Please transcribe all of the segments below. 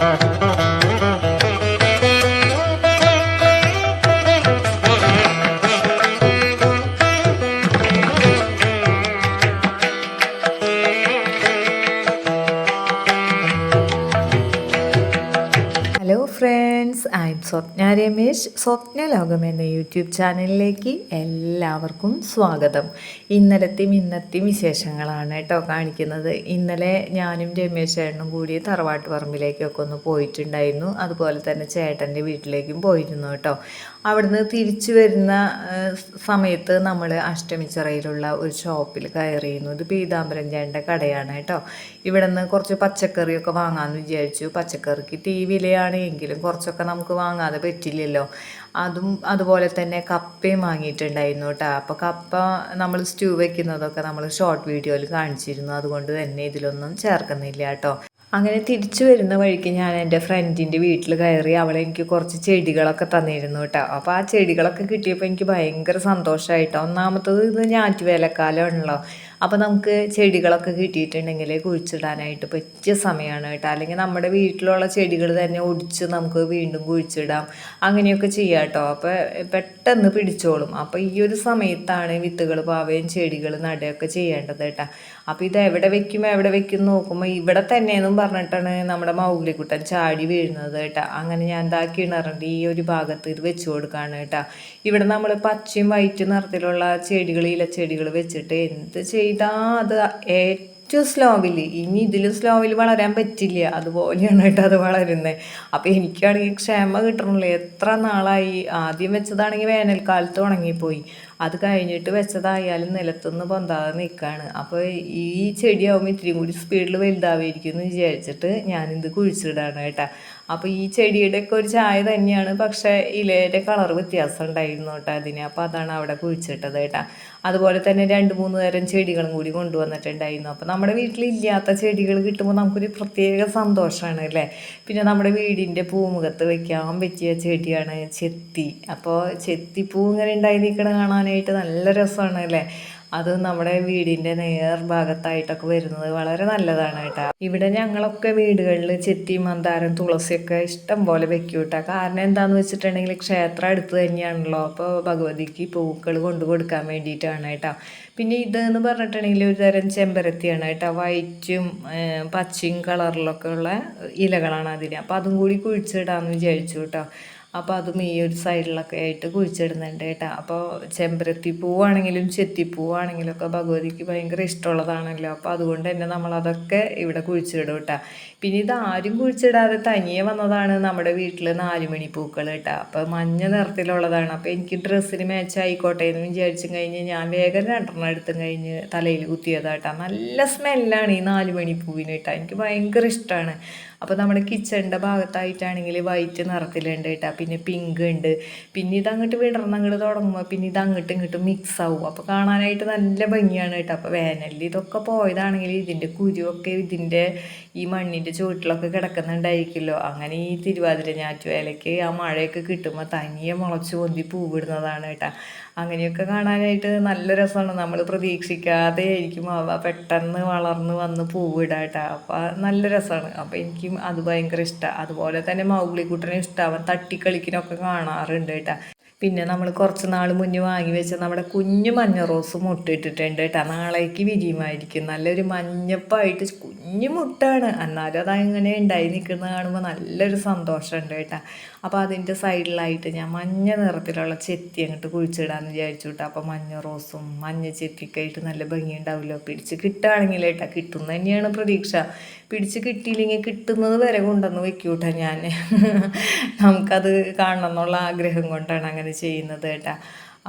Thank you. Hello friends I am Swapna Ramesh Swapna Lokam എന്ന YouTube ചാനലിലേക്ക് എല്ലാവർക്കും സ്വാഗതം. ഇന്നലത്തെയും ഇന്നത്തെയും വിശേഷങ്ങളാണ് കേട്ടോ കാണിക്കുന്നത്. ഇന്നലെ ഞാനും രമേശ് ചേട്ടനും കൂടി തറവാട്ട് പറമ്പിലേക്കൊക്കെ ഒന്ന് പോയിട്ടുണ്ടായിരുന്നു. അതുപോലെ തന്നെ ചേട്ടന്റെ വീട്ടിലേക്കും പോയിരുന്നു കേട്ടോ. അവിടുന്ന് തിരിച്ചു വരുന്ന സമയത്ത് നമ്മൾ അഷ്ടമിച്ചിറയിലുള്ള ഒരു ഷോപ്പിൽ കയറിയിരുന്നു. ഇത് പീതാംബരം ചേട്ടന്റെ കടയാണ് കേട്ടോ. ഇവിടെ നിന്ന് കുറച്ച് പച്ചക്കറിയൊക്കെ വാങ്ങാമെന്ന് വിചാരിച്ചു. പച്ചക്കറിക്ക് തീ വിലയാണ് എങ്കിലും കുറച്ചൊക്കെ നമുക്ക് വാങ്ങാതെ പറ്റില്ലല്ലോ. അതും അതുപോലെ തന്നെ കപ്പയും വാങ്ങിയിട്ടുണ്ടായിരുന്നു കേട്ടോ. അപ്പോൾ കപ്പ നമ്മൾ സ്റ്റൂ വയ്ക്കുന്നതൊക്കെ നമ്മൾ ഷോർട്ട് വീഡിയോയിൽ കാണിച്ചിരുന്നു. അതുകൊണ്ട് തന്നെ ഇതിലൊന്നും ചേർക്കുന്നില്ല കേട്ടോ. അങ്ങനെ തിരിച്ചു വരുന്ന വഴിക്ക് ഞാൻ എന്റെ ഫ്രണ്ടിന്റെ വീട്ടിൽ കയറി അവളെ എനിക്ക് കുറച്ച് ചെടികളൊക്കെ തന്നിരുന്നു കേട്ടോ. അപ്പോൾ ആ ചെടികളൊക്കെ കിട്ടിയപ്പോൾ എനിക്ക് ഭയങ്കര സന്തോഷമായിട്ടോ ഒന്നാമത്തത് ഇത് ഞാറ്റുവേലക്കാലമാണല്ലോ അപ്പോൾ നമുക്ക് ചെടികളൊക്കെ കിട്ടിയിട്ടുണ്ടെങ്കിൽ കുഴിച്ചിടാനായിട്ട് പറ്റിയ സമയമാണ് കേട്ടോ. അല്ലെങ്കിൽ നമ്മുടെ വീട്ടിലുള്ള ചെടികൾ തന്നെ ഒടിച്ച് നമുക്ക് വീണ്ടും കുഴിച്ചിടാം. അങ്ങനെയൊക്കെ ചെയ്യാം കേട്ടോ. അപ്പോൾ പെട്ടെന്ന് പിടിച്ചോളും. അപ്പോൾ ഈ ഒരു സമയത്താണ് വിത്തുകൾ പാവയും ചെടികൾ നടുകയൊക്കെ ചെയ്യേണ്ടത് കേട്ടോ. അപ്പോൾ ഇത് എവിടെ വെക്കും എവിടെ വെക്കും നോക്കുമ്പോൾ ഇവിടെ തന്നെയെന്നും പറഞ്ഞിട്ടാണ് നമ്മുടെ മൗഗ്ലിക്കുട്ടൻ ചാടി വീഴുന്നത് കേട്ടോ. അങ്ങനെ ഞാൻ എന്താ കിണറിന്റെ ഈ ഒരു ഭാഗത്ത് ഇത് വെച്ച് കൊടുക്കുകയാണ് കേട്ടോ. ഇവിടെ നമ്മൾ പച്ചയും വൈറ്റ് നിറത്തിലുള്ള ചെടികൾ ഇലച്ചെടികൾ വെച്ചിട്ട് എന്ത് ചെയ്താൽ അത് ഏറ്റവും സ്ലോവിൽ ഇനി ഇതിലും സ്ലോവിൽ വളരാൻ പറ്റില്ല. അതുപോലെയാണ് കേട്ടോ അത് വളരുന്നത് അപ്പോൾ എനിക്കാണെങ്കിൽ ക്ഷമ കിട്ടണില്ല എത്ര നാളായി? ആദ്യം വെച്ചതാണെങ്കിൽ വേനൽക്കാലത്ത് ഉണങ്ങിപ്പോയി. അത് കഴിഞ്ഞിട്ട് വെച്ചതായാലും നിലത്തുനിന്ന് പൊന്താതെ നിൽക്കുകയാണ് അപ്പോൾ ഈ ചെടിയാവുമ്പോൾ ഇത്തിരി കൂടി സ്പീഡിൽ വലുതാവുമായിരിക്കും എന്ന് വിചാരിച്ചിട്ട് ഞാനിത് കുഴിച്ചിടാണ് കേട്ടോ. അപ്പോൾ ഈ ചെടിയുടെ ഒക്കെ ഒരു ചായ തന്നെയാണ് പക്ഷേ ഇലയുടെ കളർ വ്യത്യാസം ഉണ്ടായിരുന്നു കേട്ടോ അതിന്. അപ്പോൾ അതാണ് അവിടെ കുഴിച്ചിട്ടത് കേട്ടോ. അതുപോലെ തന്നെ രണ്ട് മൂന്ന് തരം ചെടികളും കൂടി കൊണ്ടുവന്നിട്ടുണ്ടായിരുന്നു. അപ്പോൾ നമ്മുടെ വീട്ടിൽ ഇല്ലാത്ത ചെടികൾ കിട്ടുമ്പോൾ നമുക്കൊരു പ്രത്യേക സന്തോഷമാണ് അല്ലേ? പിന്നെ നമ്മുടെ വീടിന്റെ പൂമുഖത്ത് വെക്കാൻ പറ്റിയ ചെടിയാണ് ചെത്തി. അപ്പോൾ ചെത്തിപ്പൂ ഇങ്ങനെ ഉണ്ടായി നിൽക്കണ കാണാനായിട്ട് നല്ല രസമാണ് അല്ലേ? അത് നമ്മുടെ വീടിന്റെ നേർ ഭാഗത്തായിട്ടൊക്കെ വരുന്നത് വളരെ നല്ലതാണ് കേട്ടോ. ഇവിടെ ഞങ്ങളൊക്കെ വീടുകളിൽ ചെത്തി മന്ദാരം തുളസിയൊക്കെ ഇഷ്ടം പോലെ വെക്കും കേട്ടോ. കാരണം എന്താണെന്ന് വെച്ചിട്ടുണ്ടെങ്കിൽ ക്ഷേത്രം അടുത്ത് തന്നെയാണല്ലോ. അപ്പോൾ ഭഗവതിക്ക് പൂക്കൾ കൊണ്ടു കൊടുക്കാൻ വേണ്ടിയിട്ടാണ് കേട്ടോ. പിന്നെ ഇത് എന്ന് പറഞ്ഞിട്ടുണ്ടെങ്കിൽ ഒരു തരം ചെമ്പരത്തിയാണ് കേട്ടോ. വൈറ്റും പച്ചയും കളറിലൊക്കെ ഉള്ള ഇലകളാണ് അതിന് അപ്പോൾ അതും കൂടി കുഴിച്ചിടാമെന്ന് വിചാരിച്ചു കേട്ടോ. അപ്പോൾ അതും ഈ ഒരു സൈഡിലൊക്കെ ആയിട്ട് കുഴിച്ചിടുന്നുണ്ട് കേട്ടോ. അപ്പോൾ ചെമ്പരത്തി പൂവാണെങ്കിലും ചെത്തിപ്പൂവാണെങ്കിലും ഒക്കെ ഭഗവതിക്ക് ഭയങ്കര ഇഷ്ടമുള്ളതാണല്ലോ. അപ്പോൾ അതുകൊണ്ട് തന്നെ നമ്മളതൊക്കെ ഇവിടെ കുഴിച്ചിടും കേട്ടോ. പിന്നെ ഇത് ആരും കുഴിച്ചിടാതെ തനിയെ വന്നതാണ് നമ്മുടെ വീട്ടിൽ നാലുമണി പൂക്കൾ കേട്ടോ. അപ്പോൾ മഞ്ഞ നിറത്തിലുള്ളതാണ്. അപ്പോൾ എനിക്ക് ഡ്രസ്സിന് മാച്ച് ആയിക്കോട്ടെ എന്ന് വിചാരിച്ചും കഴിഞ്ഞ് ഞാൻ വേഗം രണ്ടെണ്ണം എടുത്തും കഴിഞ്ഞ് തലയിൽ കുത്തിയതാട്ടോ നല്ല സ്മെല്ലാണ് ഈ നാലുമണി പൂവിന് കേട്ടോ. എനിക്ക് ഭയങ്കര ഇഷ്ടമാണ് അപ്പോൾ നമ്മുടെ കിച്ചണിന്റെ ഭാഗത്തായിട്ടാണെങ്കിൽ വൈറ്റ് നിറത്തിലുണ്ട് കേട്ടോ. പിന്നെ പിങ്ക് ഉണ്ട്. പിന്നെ ഇത് അങ്ങോട്ട് വിടർന്ന് അങ്ങോട്ട് തുടങ്ങുമ്പോൾ പിന്നെ ഇത് അങ്ങോട്ടും ഇങ്ങോട്ടും മിക്സ് ആവും. അപ്പോൾ കാണാനായിട്ട് നല്ല ഭംഗിയാണ് കേട്ടോ. അപ്പോൾ വേനലിൽ ഇതൊക്കെ പോയതാണെങ്കിൽ ഇതിന്റെ കുരുവൊക്കെ ഇതിന്റെ ഈ മണ്ണിന്റെ ചുവട്ടിലൊക്കെ കിടക്കുന്നുണ്ടായിരിക്കുമല്ലോ. അങ്ങനെ ഈ തിരുവാതിര ഞാറ്റുവേലയ്ക്ക് ആ മഴയൊക്കെ കിട്ടുമ്പോൾ തനിയെ മുളച്ച് പൊന്തി പൂവിടുന്നതാണ് കേട്ടോ. അങ്ങനെയൊക്കെ കാണാനായിട്ട് നല്ല രസമാണ്. നമ്മൾ പ്രതീക്ഷിക്കാതെ ആയിരിക്കും അവ പെട്ടെന്ന് വളർന്ന് വന്ന് അപ്പം അപ്പോൾ നല്ല രസമാണ്. അപ്പോൾ എനിക്കും അത് ഭയങ്കര ഇഷ്ടമാണ് അതുപോലെ തന്നെ മൗഗ്ലിക്കുട്ടനെ അവൻ തട്ടിക്കളിക്കിനൊക്കെ കാണാറുണ്ട് കേട്ടോ. പിന്നെ നമ്മൾ കുറച്ച് നാൾ മുന്നേ വാങ്ങി വെച്ച നമ്മുടെ കുഞ്ഞു മഞ്ഞ റോസ് മുട്ടിട്ടിട്ടുണ്ട് കേട്ടോ നാളേക്ക് വിരിയുമായിരിക്കും. നല്ലൊരു മഞ്ഞപ്പായിട്ട് കുഞ്ഞു മുട്ടാണ്. എന്നാലും അതങ്ങനെ ഉണ്ടായി നിൽക്കുന്നത് കാണുമ്പോൾ നല്ലൊരു സന്തോഷമുണ്ട് കേട്ടോ അപ്പോൾ അതിന്റെ സൈഡിലായിട്ട് ഞാൻ മഞ്ഞ നിറത്തിലുള്ള ചെത്തി അങ്ങോട്ട് കുഴിച്ചിടാന്ന് വിചാരിച്ചു കേട്ടോ അപ്പോൾ മഞ്ഞ റോസും മഞ്ഞ ചെത്തിയൊക്കെ ആയിട്ട് നല്ല ഭംഗി ഉണ്ടാവില്ല പിടിച്ച് കിട്ടുകയാണെങ്കിൽ കേട്ടോ കിട്ടുന്ന തന്നെയാണ് പ്രതീക്ഷ. പിടിച്ച് കിട്ടിയില്ലെങ്കിൽ കിട്ടുന്നത് വരെ കൊണ്ടുവന്ന് വെക്കൂട്ടാ ഞാൻ നമുക്കത് കാണണം എന്നുള്ള ആഗ്രഹം കൊണ്ടാണ് അങ്ങനെ ചെയ്യുന്നത് കേട്ടോ.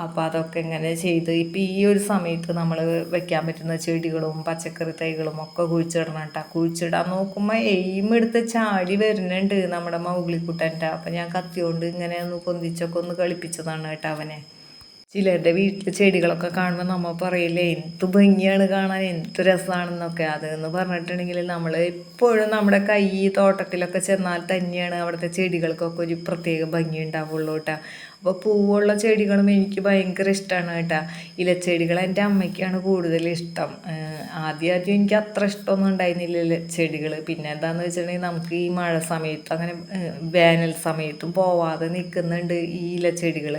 അപ്പോൾ അതൊക്കെ ഇങ്ങനെ ചെയ്ത് ഇപ്പം ഈ ഒരു സമയത്ത് നമ്മൾ വെക്കാൻ പറ്റുന്ന ചെടികളും പച്ചക്കറി തൈകളും ഒക്കെ കുഴിച്ചിടണം കേട്ടോ. കുഴിച്ചിടാൻ നോക്കുമ്പോൾ എയിം എടുത്ത് ചാടി വരുന്നുണ്ട് നമ്മുടെ മൗഗ്ലിക്കുട്ടന്റെ. അപ്പം ഞാൻ കത്തിയോണ്ട് ഇങ്ങനെ ഒന്ന് പൊന്തിച്ചൊക്കെ ഒന്ന് കളിപ്പിച്ചതാണ് കേട്ടോ അവനെ. ചിലരുടെ വീട്ടിൽ ചെടികളൊക്കെ കാണുമ്പോൾ നമ്മൾ പറയില്ലേ എന്ത് ഭംഗിയാണ് കാണാൻ എന്ത് രസമാണെന്നൊക്കെ അതെന്ന് പറഞ്ഞിട്ടുണ്ടെങ്കിൽ നമ്മൾ എപ്പോഴും നമ്മുടെ കൈ തോട്ടത്തിലൊക്കെ ചെന്നാൽ തന്നെയാണ് അവിടുത്തെ ചെടികൾക്കൊക്കെ ഒരു പ്രത്യേക ഭംഗി ഉണ്ടാവുള്ളൂ കേട്ടോ അപ്പോൾ പൂവുള്ള ചെടികളും എനിക്ക് ഭയങ്കര ഇഷ്ടമാണ് കേട്ടോ ഇലച്ചെടികൾ എന്റെ അമ്മയ്ക്കാണ് കൂടുതൽ ഇഷ്ടം. ആദ്യം ആദ്യം എനിക്ക് അത്ര ഇഷ്ടമൊന്നും ഉണ്ടായിരുന്നില്ല ചെടികൾ പിന്നെ എന്താണെന്ന് വെച്ചിട്ടുണ്ടെങ്കിൽ നമുക്ക് ഈ മഴ സമയത്തും അങ്ങനെ വേനൽ സമയത്തും പോവാതെ നിൽക്കുന്നുണ്ട് ഈ ഇലച്ചെടികൾ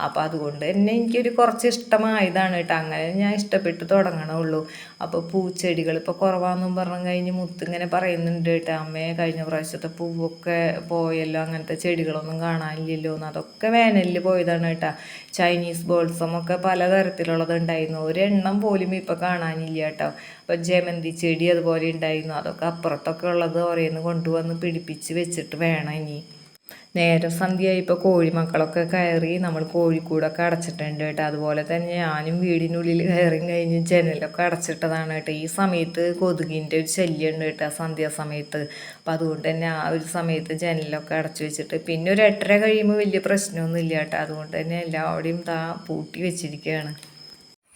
അപ്പോൾ അതുകൊണ്ട് തന്നെ എനിക്കൊരു കുറച്ച് ഇഷ്ടമായതാണ് കേട്ടോ. അങ്ങനെ ഞാൻ ഇഷ്ടപ്പെട്ട് തുടങ്ങണുള്ളൂ. അപ്പോൾ പൂച്ചെടികൾ ഇപ്പോൾ കുറവാണെന്നും പറഞ്ഞു കഴിഞ്ഞ് മുത്തിങ്ങനെ പറയുന്നുണ്ട് കേട്ടോ. അമ്മയെ കഴിഞ്ഞ പ്രാവശ്യത്തെ പൂവൊക്കെ പോയല്ലോ അങ്ങനത്തെ ചെടികളൊന്നും കാണാനില്ലല്ലോ എന്ന്. അതൊക്കെ വേനലിൽ പോയതാണ് കേട്ടോ. ചൈനീസ് ബോൾസം ഒക്കെ പലതരത്തിലുള്ളത് ഉണ്ടായിരുന്നു. ഒരെണ്ണം പോലും ഇപ്പോൾ കാണാനില്ല കേട്ടോ. അപ്പോൾ ജമന്തി ചെടി അതുപോലെ ഉണ്ടായിരുന്നു. അതൊക്കെ അപ്പുറത്തൊക്കെ ഉള്ളത് ഓരോന്ന് കൊണ്ടുവന്ന് പിടിപ്പിച്ച് വെച്ചിട്ട് വേണം ഇനി. നേരം സന്ധ്യയായപ്പോൾ കോഴിമക്കളൊക്കെ കയറി നമ്മൾ കോഴിക്കൂടൊക്കെ അടച്ചിട്ടുണ്ട് കേട്ടോ. അതുപോലെ തന്നെ ഞാനും വീടിനുള്ളിൽ കയറി കഴിഞ്ഞ് ജനലൊക്കെ അടച്ചിട്ടതാണ് കേട്ടോ. ഈ സമയത്ത് കൊതുകിന്റെ ഒരു ശല്യമുണ്ട് കേട്ടോ സന്ധ്യാസമയത്ത് അപ്പം അതുകൊണ്ട് തന്നെ ആ ഒരു സമയത്ത് ജനലൊക്കെ അടച്ചു വെച്ചിട്ട് പിന്നെ ഒരു എട്ടര കഴിയുമ്പോൾ വലിയ പ്രശ്നമൊന്നും ഇല്ല കേട്ടോ. അതുകൊണ്ട് തന്നെ എല്ലാവരുടെയും താ പൂട്ടി വെച്ചിരിക്കുകയാണ്.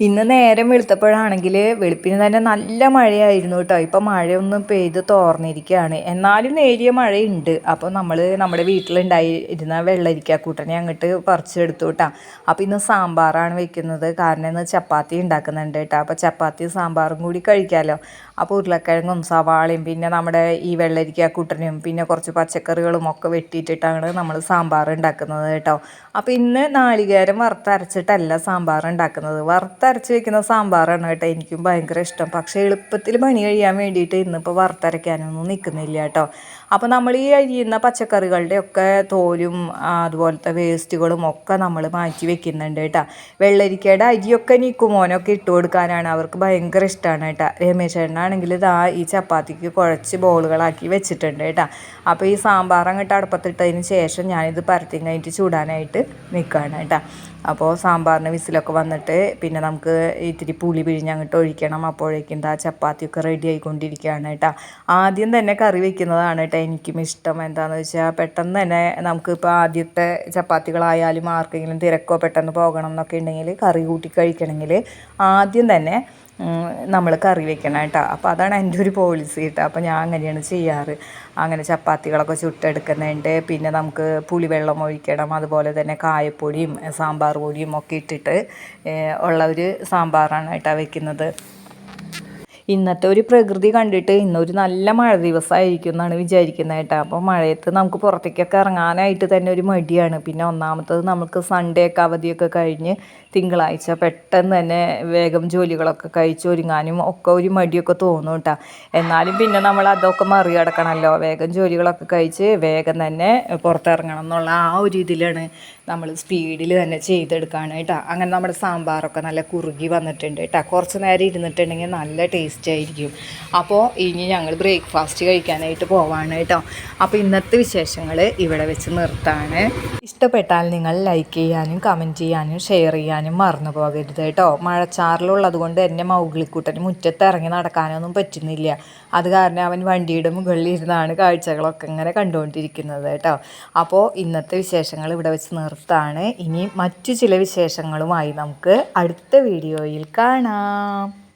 ഇന്ന് നേരം വെളുത്തപ്പോഴാണെങ്കിൽ വെളുപ്പിന് തന്നെ നല്ല മഴയായിരുന്നു കേട്ടോ. ഇപ്പം മഴയൊന്നും പെയ്ത് തോർന്നിരിക്കുകയാണ് എന്നാലും നേരിയ മഴയുണ്ട്. അപ്പോൾ നമ്മൾ നമ്മുടെ വീട്ടിലുണ്ടായിരുന്ന വെള്ളരിക്കാക്കൂട്ടനെ അങ്ങോട്ട് പറിച്ചെടുത്തു കേട്ടോ. അപ്പോൾ ഇന്ന് സാമ്പാറാണ് വെക്കുന്നത്. കാരണം ഇന്ന് ചപ്പാത്തി ഉണ്ടാക്കുന്നുണ്ട് കേട്ടോ. അപ്പോൾ ചപ്പാത്തിയും സാമ്പാറും കൂടി കഴിക്കാമല്ലോ അപ്പോൾ ഉരുളക്കിഴങ്ങും സവാളയും പിന്നെ നമ്മുടെ ഈ വെള്ളരിക്കാക്കൂട്ടനും പിന്നെ കുറച്ച് പച്ചക്കറികളും ഒക്കെ വെട്ടിയിട്ടിട്ടാണ് നമ്മൾ സാമ്പാർ ഉണ്ടാക്കുന്നത് കേട്ടോ. അപ്പോൾ ഇന്ന് നാളികേരം വറുത്തരച്ചിട്ടല്ല സാമ്പാർ ഉണ്ടാക്കുന്നത്. വറുത്തരച്ച് വെക്കുന്ന സാമ്പാറാണ് കേട്ടോ എനിക്കും ഭയങ്കര ഇഷ്ടം. പക്ഷേ എളുപ്പത്തിൽ പണി കഴിയാൻ വേണ്ടിയിട്ട് ഇന്നിപ്പോൾ വറുത്തരയ്ക്കാനൊന്നും നിൽക്കുന്നില്ല കേട്ടോ. അപ്പോൾ നമ്മൾ ഈ അരിയുന്ന പച്ചക്കറികളുടെ ഒക്കെ തോലും അതുപോലത്തെ വേസ്റ്റുകളും ഒക്കെ നമ്മൾ മാറ്റി വെക്കുന്നുണ്ട് കേട്ടോ. വെള്ളരിക്കയുടെ അരിയൊക്കെ നീക്കുമോനൊക്കെ ഇട്ട് കൊടുക്കാനാണ് അവർക്ക് ഭയങ്കര ഇഷ്ടമാണ് കേട്ടോ. രമേശ് ചേട്ടനാണെങ്കിൽ ഇതാ ഈ ചപ്പാത്തിക്ക് കുഴച്ച് ബോളുകളാക്കി വെച്ചിട്ടുണ്ട് കേട്ടോ. അപ്പോൾ ഈ സാമ്പാർ അങ്ങോട്ട് അടുപ്പത്തിട്ടതിന് ശേഷം ഞാനിത് പരത്തി കഴിഞ്ഞിട്ട് ചൂടാനായിട്ട് നിൽക്കുകയാണ് കേട്ടോ. അപ്പോൾ സാമ്പാറിന് വിസിലൊക്കെ വന്നിട്ട് പിന്നെ നമുക്ക് ഇത്തിരി പുളി പിഴിഞ്ഞ് അങ്ങോട്ട് ഒഴിക്കണം. അപ്പോഴേക്കും എന്താ ചപ്പാത്തിയൊക്കെ റെഡി ആയിക്കൊണ്ടിരിക്കുകയാണ് കേട്ടോ ആദ്യം തന്നെ കറി വെക്കുന്നതാണ് കേട്ടോ എനിക്കും ഇഷ്ടം. എന്താണെന്ന് വെച്ചാൽ പെട്ടെന്ന് തന്നെ നമുക്ക് നമുക്കിപ്പോൾ ആദ്യത്തെ ചപ്പാത്തികളായാലും ആർക്കെങ്കിലും തിരക്കോ പെട്ടെന്ന് പോകണം എന്നൊക്കെ ഉണ്ടെങ്കിൽ കറി കൂട്ടി കഴിക്കണമെങ്കിൽ ആദ്യം തന്നെ നമ്മൾ കറി വെക്കണം കേട്ടോ. അപ്പോൾ അതാണ് എന്റെ ഒരു പോളിസി കേട്ടോ. അപ്പോൾ ഞാൻ അങ്ങനെയാണ് ചെയ്യാറ്. അങ്ങനെ ചപ്പാത്തികളൊക്കെ ചുട്ടെടുക്കുന്നുണ്ട്. പിന്നെ നമുക്ക് പുളിവെള്ളം ഒഴിക്കണം. അതുപോലെ തന്നെ കായപ്പൊടിയും സാമ്പാർ പൊടിയും ഒക്കെ ഇട്ടിട്ട് ഉള്ള ഒരു സാമ്പാറാണ് കേട്ടോ വെക്കുന്നത്. ഇന്നത്തെ ഒരു പ്രകൃതി കണ്ടിട്ട് ഇന്നൊരു നല്ല മഴ ദിവസമായിരിക്കും എന്നാണ് വിചാരിക്കുന്നത് കേട്ടോ. അപ്പോൾ മഴയത്ത് നമുക്ക് പുറത്തേക്കൊക്കെ ഇറങ്ങാനായിട്ട് തന്നെ ഒരു മടിയാണ്. പിന്നെ ഒന്നാമത്തത് നമുക്ക് സൺഡേ ഒക്കെ അവധിയൊക്കെ കഴിഞ്ഞ് തിങ്കളാഴ്ച പെട്ടെന്ന് തന്നെ വേഗം ജോലികളൊക്കെ കഴിച്ച് ഒരുങ്ങാനും ഒക്കെ ഒരു മടിയൊക്കെ തോന്നും കേട്ടോ എന്നാലും പിന്നെ നമ്മൾ അതൊക്കെ മറികടക്കണമല്ലോ വേഗം ജോലികളൊക്കെ കഴിച്ച് വേഗം തന്നെ പുറത്തിറങ്ങണം എന്നുള്ള ആ ഒരു ഇതിലാണ് നമ്മൾ സ്പീഡിൽ തന്നെ ചെയ്തെടുക്കുകയാണ് കേട്ടോ അങ്ങനെ നമ്മുടെ സാമ്പാറൊക്കെ നല്ല കുറുകി വന്നിട്ടുണ്ട് കേട്ടോ കുറച്ച് നേരം ഇരുന്നിട്ടുണ്ടെങ്കിൽ നല്ല ടേസ്റ്റ് ആയിരിക്കും. അപ്പോൾ ഇനി ഞങ്ങൾ ബ്രേക്ക്ഫാസ്റ്റ് കഴിക്കാനായിട്ട് പോവാണ് കേട്ടോ അപ്പോൾ ഇന്നത്തെ വിശേഷങ്ങൾ ഇവിടെ വെച്ച് നിർത്താണ്. ഇഷ്ടപ്പെട്ടാൽ നിങ്ങൾ ലൈക്ക് ചെയ്യാനും കമന്റ് ചെയ്യാനും ഷെയർ ചെയ്യാനും മറന്നു പോകരുത് കേട്ടോ. മഴച്ചാറിലുള്ളത് കൊണ്ട് എന്റെ മൗഗിളിക്കൂട്ടന് മുറ്റത്ത് ഇറങ്ങി നടക്കാനൊന്നും പറ്റുന്നില്ല. അത് കാരണം അവൻ വണ്ടിയുടെ മുകളിൽ ഇരുന്നാണ് കാഴ്ചകളൊക്കെ ഇങ്ങനെ കണ്ടുകൊണ്ടിരിക്കുന്നത് കേട്ടോ. അപ്പോൾ ഇന്നത്തെ വിശേഷങ്ങൾ ഇവിടെ വെച്ച് നിർത്താണ്. ഇനി മറ്റു ചില വിശേഷങ്ങളുമായി നമുക്ക് അടുത്ത വീഡിയോയിൽ കാണാം.